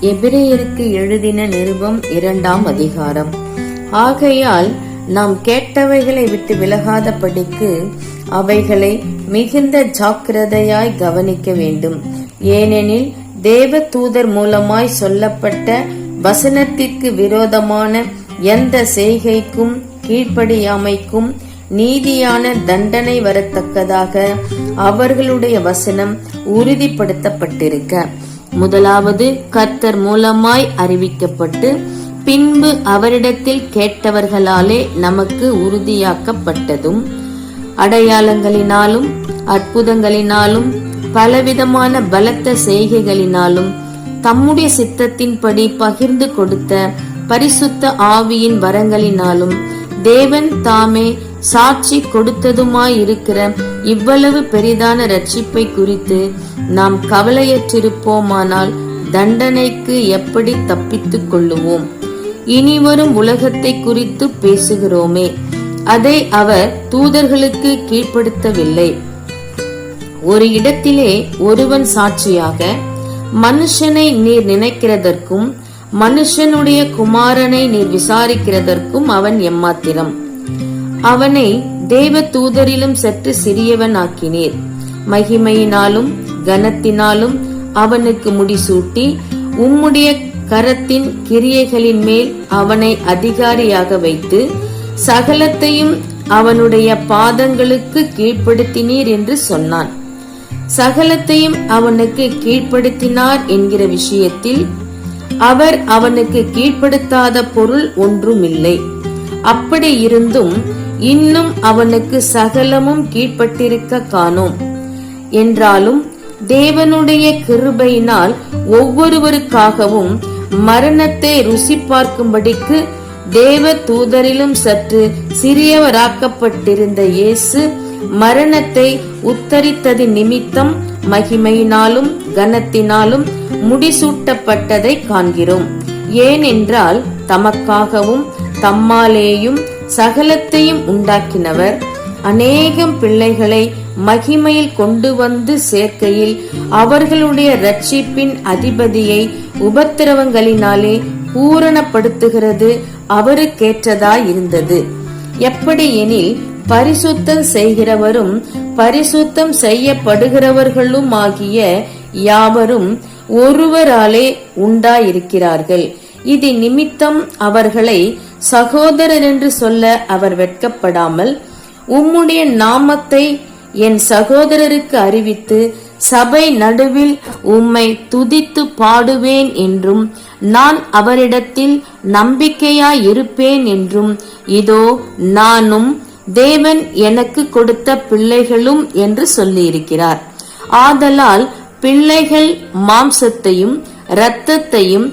எபிரேயருக்கு எழுதின நிருபம் இரண்டாம் அதிகாரம். ஆகையால் நாம் கேட்டவைகளை விட்டு விலகாதபடிக்கு அவைகளை மிகுந்த ஜாக்கிரதையாய் கவனிக்க வேண்டும். ஏனெனில் தேவ தூதர் மூலமாய் சொல்லப்பட்ட வசனத்திற்கு விரோதமான எந்த செய்கைக்கும் கீழ்ப்படியாமைக்கும் நீதியான தண்டனை வரத்தக்கதாக அவர்களுடைய வசனம் உறுதிப்படுத்தப்பட்டிருக்க. முதலாவது கர்த்தர் மூலமாய் அறிவிக்கப்பட்டு பின்பு அவரிடத்தில் கேட்டவர்களாலே நமக்கு உறுதியாக்கப்பட்டதும் அடையாளங்களினாலும் அற்புதங்களினாலும் பலவிதமான பலத்த செய்கைகளினாலும் தம்முடைய சித்தத்தின்படி பகிர்ந்து கொடுத்த பரிசுத்த ஆவியின் வரங்களினாலும் தேவன் தாமே சாட்சி கொடுத்ததுமாயிருக்கிற இவ்வளவு பெரிதான ரட்சிப்பை குறித்து நாம் கவலையற்றிருப்போமானால் தண்டனைக்கு எப்படி தப்பித்துக் கொள்ளுவோம்? இனிவரும் உலகத்தை குறித்து பேசுகிறோமே. அதை அவர் தூதர்களுக்கு கீழ்ப்படுத்தவில்லை. ஒரு இடத்திலே ஒருவன் சாட்சியாக மனுஷனை நீர் நினைக்கிறதற்கும் மனுஷனுடைய குமாரனை நீர் விசாரிக்கிறதற்கும் அவன் எம்மாத்திரம். அவனை தேவ தூதரிலும் சற்று சிறியவன் ஆக்கினீர் மகிமையினாலும் கனத்தினாலும் அவனுக்கு முடிசூட்டி உம்முடைய கரத்தின் கிரியைகளின் மேல் அவனை அதிகாரியாக வைத்து சகலத்தையும் அவனுடைய பாதங்களுக்கு கீழ்ப்படுத்தினீர் என்று சொன்னான். சகலத்தையும் அவனுக்கு கீழ்ப்படுத்தினார் என்கிற விஷயத்தில் அவர் அவனுக்கு கீழ்ப்படுத்தாத பொருள் ஒன்றுமில்லை. அப்படி இருந்தும் இன்னும் அவனுக்கு சகலமும் கீழ்ப்பட்டிருக்க காணோம். என்றாலும் தேவனுடைய கிருபையினால் ஒவ்வொருவருக்காகவும் மரணத்தை ருசி பார்க்கும்படிக்கு தேவ தூதரிலும் சற்று சிறியவராக்கப்பட்டிருந்த இயேசு மரணத்தை உத்தரித்தது நிமித்தம் மகிமையினாலும் கனத்தினாலும் முடிசூட்டப்பட்டதை காண்கிறோம். ஏனென்றால் தமக்காகவும் தம்மாலேயும் சகலத்தையும் உண்டாக்கினவர். அநேகம் பிள்ளைகளை மகிமையில் கொண்டு வந்து சேர்க்கையில் அவர்களுடைய ரட்சிப்பின் அதிபதியை உபத்திரவங்களினாலே பூரணப்படுத்துகிறது அவருக்கேற்றதாயிருந்தது. எப்படி எனில் பரிசுத்தம் செய்கிறவரும் பரிசுத்தம் செய்யப்படுகிறவர்களும் ஆகிய யாவரும் ஒருவராலே உண்டாயிருக்கிறார்கள். இது நிமித்தம் அவர்களை சகோதரர் என்று சொல்ல அவர் வெட்கப்படாமல் உம்முடைய நாமத்தை என் சகோதரருக்கு அறிவித்து சபை நடுவில் உம்மை துதித்து பாடுவேன் என்றும் நான் அவரிடத்தில் நம்பிக்கையாயிருப்பேன் என்றும் இதோ நானும் தேவன் எனக்கு கொடுத்த பிள்ளைகளும் என்று சொல்லியிருக்கிறார். ஆதலால் பிள்ளைகள் மாம்சத்தையும் இரத்தத்தையும்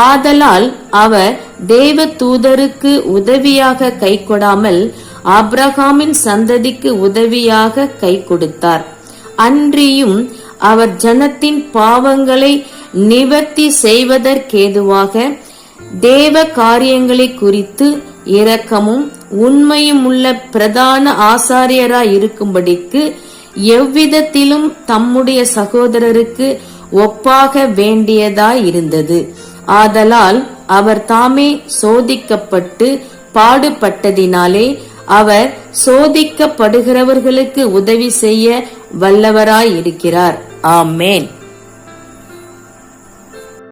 ஆதலால் அவர் தேவ தூதருக்கு உதவியாக கை கொடாமல் ஆப்ரஹாமின் சந்ததிக்கு உதவியாக கை கொடுத்தார் அன்றியும் அவர் ஜனத்தின் பாவங்களை நிவர்த்தி செய்வதற்கேதுவாக தேவ காரியங்களை குறித்து இரக்கமும் உண்மையும் உள்ள பிரதான ஆசாரியராய் இருக்கும்படிக்கு எவ்விதத்திலும் தம்முடைய சகோதரருக்கு ஒப்பாக வேண்டியதாய் இருந்தது ஆதலால் அவர் தாமே சோதிக்கப்பட்டு பாடுபட்டதினாலே அவர் சோதிக்கப்படுகிறவர்களுக்கு உதவி செய்ய வல்லவராய் இருக்கிறார் ஆமேன்.